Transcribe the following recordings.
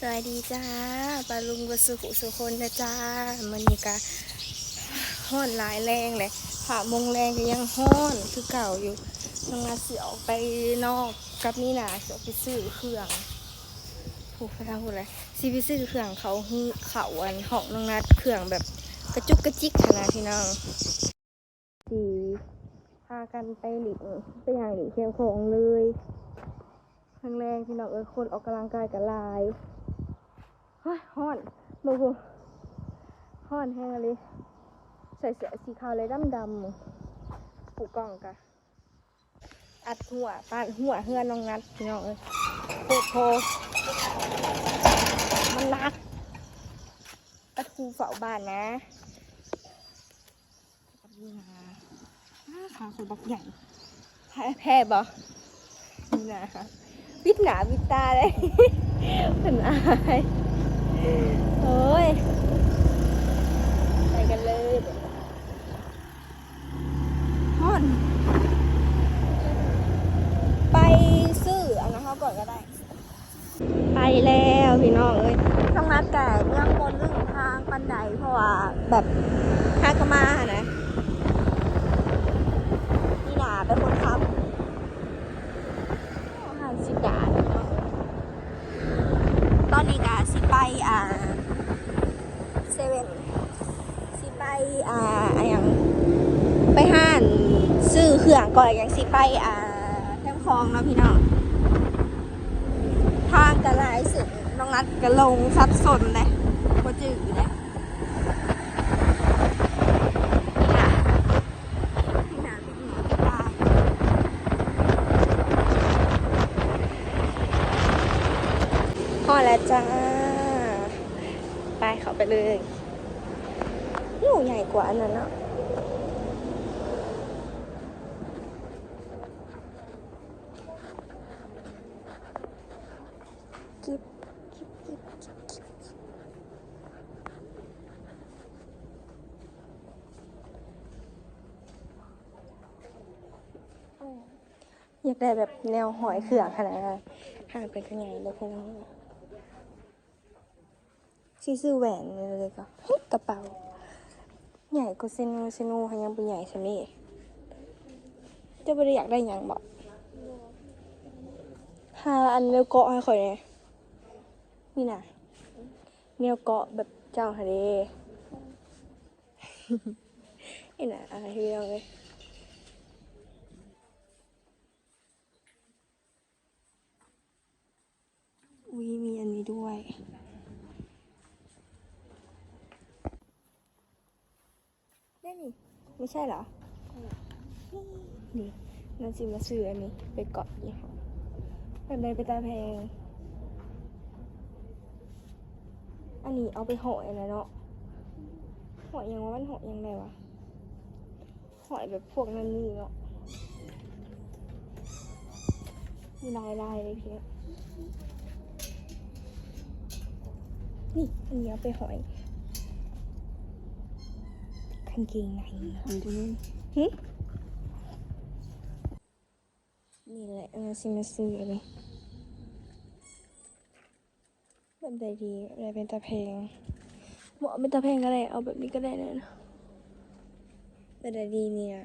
สวัสดีจ้าปาลุงวัสุขุสุคนนะจ้ามันนี่กะห้อนหลายแรงเลยผ่ามงแรงก็ยังห้อนคือเก่าอยู่ทำงานเสือออกไปนอกกับนี่นาเสือออกไปซื้อเครื่องผูกพระเท่าพูดเลยซีไปซื้อเครื่องเขาฮือเขาอันของน้องนัดเครื่องแบบกระจุกกระจิกขนาดพี่น้องสีพากันไปหลิงไปอย่างหลิงเคียงของเลยครั้งแรกพี่น้องเออคนออกกำลังกายกับลาย ฮ้ยฮ้อนดูกูฮ้อนแห้งเลยใส่เสื้อสีขาวเลยดำดำๆผูกกล่องกะอัดหัวปาดหัวเฮือนน้องนัดน้องเอ้ยโคตรโพมันรักอัดคูเฝ้าบ้านนะนี่นะอ้าขาคนบักใหญ่แพ้แพ้บ่นี่นะคะวิดหนาวิดตาเลยเป็นอาย โอ้ยไปกันเลยฮอนไปซื้ออันนั้นเขาก่อนก็ได้ ไปแล้วพี่น้องเอ้ยต้องนัดแต่เรื่องบนเรื่องทางปันไดเพราะว่าแบบทางกมาอะนะนี่หนาเป็นคนขับห้าสิบบาทเนาะตอนนี้กะสิไปอ่าเซเว่นสิไปอ่าอะหยังไปห้านซื้อเครื่องก่อน อ่างสิไปอ่าแคมคลองเนาะพี่น้อง ทางกระไรสุดน้องนัดกระลงซับสนเลยก็จืดเลยนี่นะนี่นะเป็นหมอตายพอแล้วจ้า ไปเขาไปเลยนี่ใหญ่กว่าอันนั้นอะ กิ๊บกิ๊บกิ๊บกิ๊บกิ๊บ อยากได้แบบแนวหอยเขื่อขนาดนั้นห่างเป็นขนาดเลยพี่น้องซีซื้อแหวนเลยก็กระเป๋า ใหญ่กว่าเซนูเซนูยังเป็นใหญ่สำนี่จะไม่ได้อยากได้ยังบอกหาอันเดียวเกาะให้ข่อยเนี่ยนี่นะแนวเกาะแบบเจ้าทะเลนี่นะอะไรที่เราเลยอุ้ยมีอั นนี้ด้วยนี่นี่ ไม่ใช่เหรอ นี่นั่นสิมาซื้ออันนี้ ไปเกาะยี่ห้อแบบใดไปตาแพง อันนี้เอาไปห่อยนะเนาะห่อยยังว่ามันห่อยยังไงวะห่อยแบบพวกนั้นนี่เนาะมีลายลายเลยพี่เนี่ยนี่อันนี้เอาไปห่อยกางเกงในอันนี้หึนี่แหละเราสิมาซื้อเลยแบบใดดีอะไรเป็นตาแพงเหมาะเป็นตาแพงก็ได้เอาแบบนี้ก็ได้นะแบบใดดีเนี่ย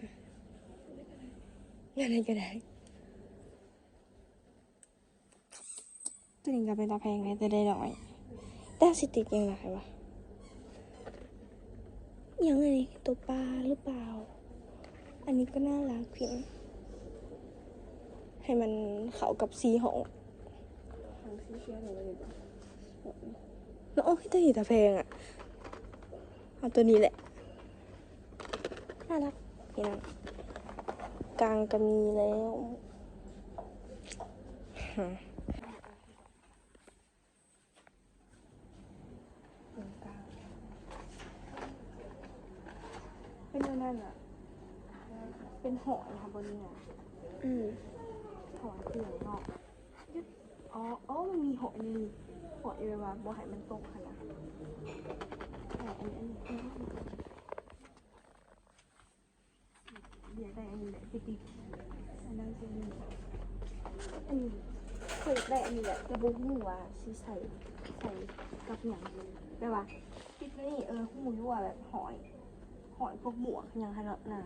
อะไรก็ได้ตัวนี้ก็เป็นตาแพงไงแต่ได้น้อย แต่สติกยังไงวะยังไงตัวปลาหรือเปล่า อันนี้ก็น่ารักเพียงให้มันเข้ากับสีของทางซีเชียลเลยดีกว่าน้องตัวนี้ตาแพงอะเอาตัวนี้แหละ น่ารักนี่นะกลางก็มีแล้วฮะตรงกลางเป็ นอันนั่นอะ เป็นหอยค่ะบนนี้อะอืมหอยเปลือกเนาะอ๋ออ๋อมันมีหอยนี่หอยเลยว่าบ่ให้มันตกขนาดแต่อันนี้อันนี้อันนี้เดี๋ยวได้อันนี้แหละติดๆอันนั้นจะมีอันนี้เคยได้อันนี้แหละแต่บ่ฮู้ว่าสิใส่ใส่กับหยังดีแต่ว่าคิดว่านี่เออฮู้อยู่ว่าแบบหอย หอยพวกหมวกหยังขนาดน่ะ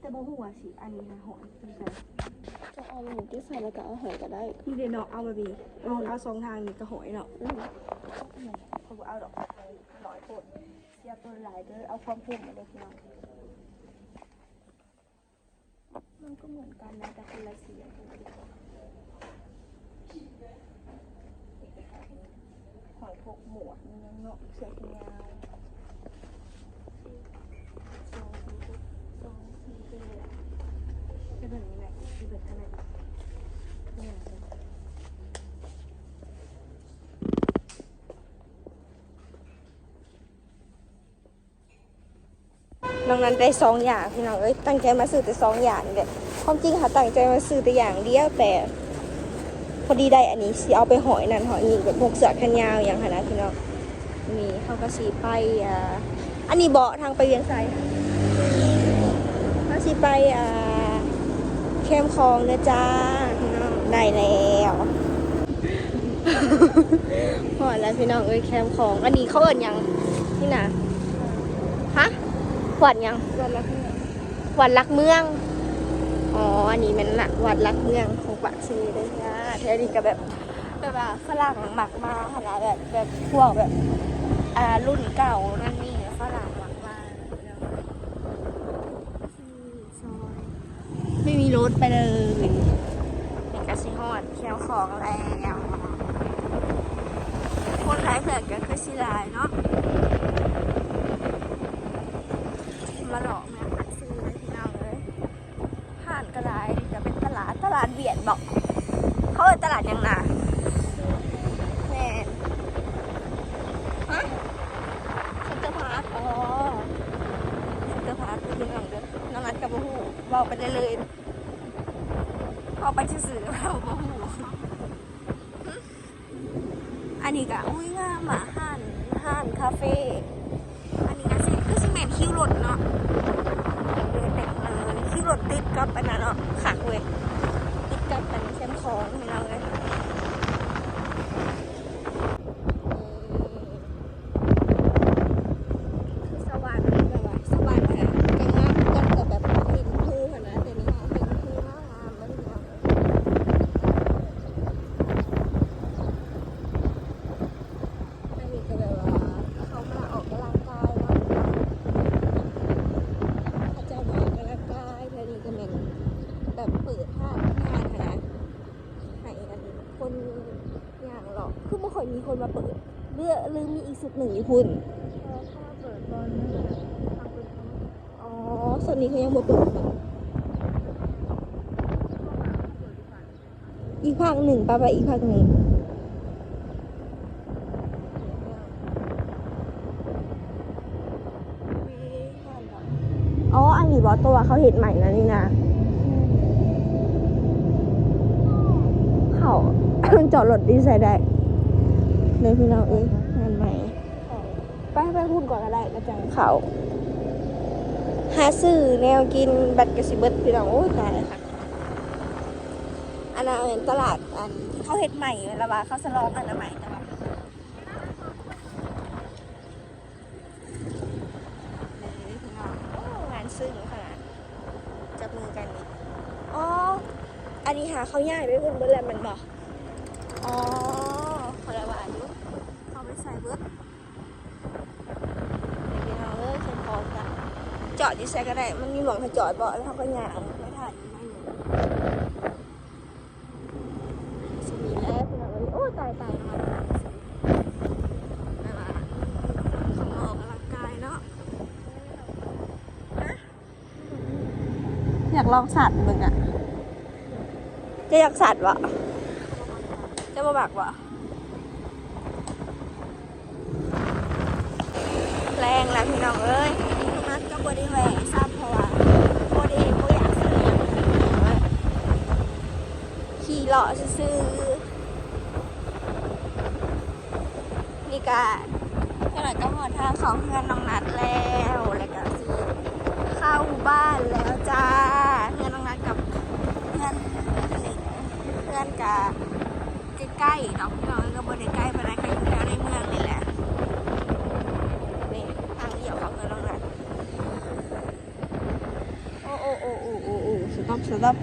แต่บ่ฮู้ว่าสิอันนี้นะหอยคือใส่จะเอาหมูที่ใส่แล้วก็เอาหอยก็ได้นี่เดี๋ยวเนาะเอามาบีเอาเอาสองทางนี่ก็หอยเนาะอืมเขาบอกเอาดอกไม้หน่อยโพดเสียตัวหลายเด้อเอาความพุ่มมาเลยพี่น้องมันก็เหมือนกันนะแต่คนละสีหอยพวกหมวกนี่นะเนาะเสือแขนยาวสองสี่สองสี่เป็นเลยอะเป็นแบบนี้แหละเป็นแบบนั้นแหละเนี่ย น้องนั้นได้สองอย่างพี่น้องเอ้ยตั้งใจมาซื้อแต่สองอย่างนี่แหละความจริงค่ะตั้งใจมาซื้อแต่อย่างเดียวแต่พอดีได้อันนี้สิเอาไปหอยนั่นหอยนี่แบบพวกเสือแขนยาวอย่างขนาดพี่น้องนี่เขาก็สีไปอ่าอันนี้เบาะทางไปเวียงไซเขาสีไปอ่าเข้มคลองนะจ้าพี่น้องได้แล้วพอแล้วพี่น้องเอ้ยแคมคลอง อันนี้เขาเอิญยังนี่นะ วัดยังวันละเท่าไหร่วัดรักเมืองอ๋ออันนี้มันละวัดรักเมืองของปากซีเลยนะแท้ดีกับแบบแบบว่าฝรั่งหมักมาขนาดแบบแบบพวกแบบอ่ารุ่นเก่านั่นนี่ฝรั่งหมักมาไม่มีรถไปเลยเป็นกระชิฮอดแคมของแล้วคนไทยเผื่อก็คือสิลายเนาะ มาหลอกแม่พักซื้อเลยพี่น้องเลยผ่านกระไรจะเป็นตลาดตลาดเบียดบอก เขาเป็นตลาดยังนาแม่นฮะเซ็นเตอร์พาร์คอ๋อเซ็นเตอร์พาร์คคือพี่น้องเด้อน้องนัดกับบูฮูบอกไปได้เลยเอาไปซื่อๆแล้วบูฮูอันนี้ก็อุ้ยงามอะห้านห้านคาเฟ่อันนี้ก็สิคือสิแมนคิวรถเนาะ เดินเต็มเลยคิวรถติดกับอันนั้นเนาะขักเว้ยติดกับอันแคมป์ ของให้เราเลยคือสวรรค์แบบว่าสวรรค์อะจะงามกันกับแบบเห็นทูขนาดแต่นี้เห็นทูงามๆแล้วนี่เนาะอันนี้ก็แบบว่าเขามาออกกำลังกายเนาะ เขาจะมาออกกำลังกายแล้วนี่ก็เหม็นแบบเปิดห้างห้างนะให้กันคนอย่างหรอกคือไม่ค่อยมีคนมาเปิดเรือหรือมีอีกสุดหนึ่งอยู่พุ่นพอเข้าเปิดตอนนั้นแหละทางเปิดเขาอ๋อส่วนนี้เขายังบ่เปิดเนาะอีกภาคหนึ่งปะไปอีกภาคหนึ่งอ๋อ อันนี้บอตัวเขาเห็นใหม่นะนี่นะเขาจอดรถดีใส่ได้ เลยพี่น้องเอ้ยงานใหม่ไปไปพูดก่อนก็ได้กระจังเขาหาซื้อแนวกินบัตรกระสิเบิดพี่น้องโอ้ยตายค่ะอันนั้นเป็นตลาดอันที่เขาเห็ดใหม่แล้วว่าเขาสลองอันนั้นใหม่แต่ว่าเลยพี่น้องโอ้งานซึ้งขนาดจับมือกันนี่อ๋อ อันนี้หาเขาย่ายไปเพิ่นเบิดแล้วแมันบอก ใส่เบิดเดี๋ยวพี่น้องเอ้ยเชิญพอกันจอดอยู่ใส่ก็ได้มันมีหมองให้จอดบ่แล้วเขาก็ย่างไม่ถ่ายไม่หนึ่งสมีแล้วพี่น้องเอ้ยโอ้ตายตายนอนนั่นล่ะเขามาออกกำลังกายเนาะอยากลองสัตว์มึงอะจะอยากสัตว์วะจะมาบักวะ แรงแล้วพี่น้องเอ้ยนัดก็บไดีแหวกซ้ำเพราะว่าบดีบ่อยากซื้อขี่เลาะซื้อนี่กะขนาดก็หอดทางเขาเพื่อนน้องนัดแล้วแล้วก็สิเข้าบ้านแล้วจ้าเพื่อนน้องนัดกับเพื่อนหนึ่งเพื่อนกับใกล้เนาะพี่น้องก็บ่ได้ใกล้ปานใดก็อยู่แถวในเมืองนี่แหละนี่ทางเดี่ยวเขาเพิ่นลงน่ะโอ้โอ้โอ้โอ้โอ้ นรับสำหรับ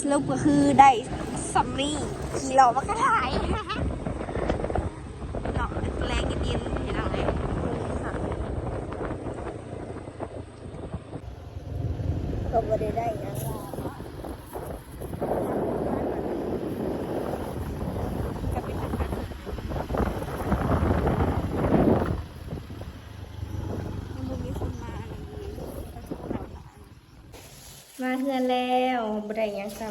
สรุปก็คือได้สัมมี่กี่หลอมากระถ่ายหลอมแรงเย็นเห็นอะไรก็ไม่ได้ได้นะงหรอกก็เป็นทางการยังบ่มีคนมาอันนี้ก็สู้เราหลานมา เฮือนแล้วบ่ได้ยังซ้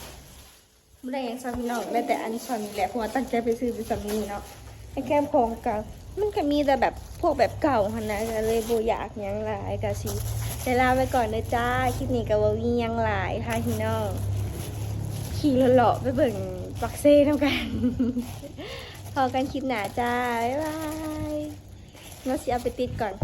ำบ่ได้ยังซ้ำพี่น้องได้แต่อันซ้ำนี่แหละเพราะว่าตั้งใจไปซื้อไปซ้ำนี่เนาะไอ้แคมของเก่ามันก็มีแต่แบบพวกแบบเก่าหันนะก็เลยโบอยากยังหลายกะสิแต่ลาไปก่อนนะจ้าคลิปนี้ก็บ่มีหยังหลายค่ะพี่น้องขี่เลาะไปเบิ่งปักเซ่ทำกันพอกันคลิปหน้าจ้าบ๊ายบายมาสิเอาไปติดก่อน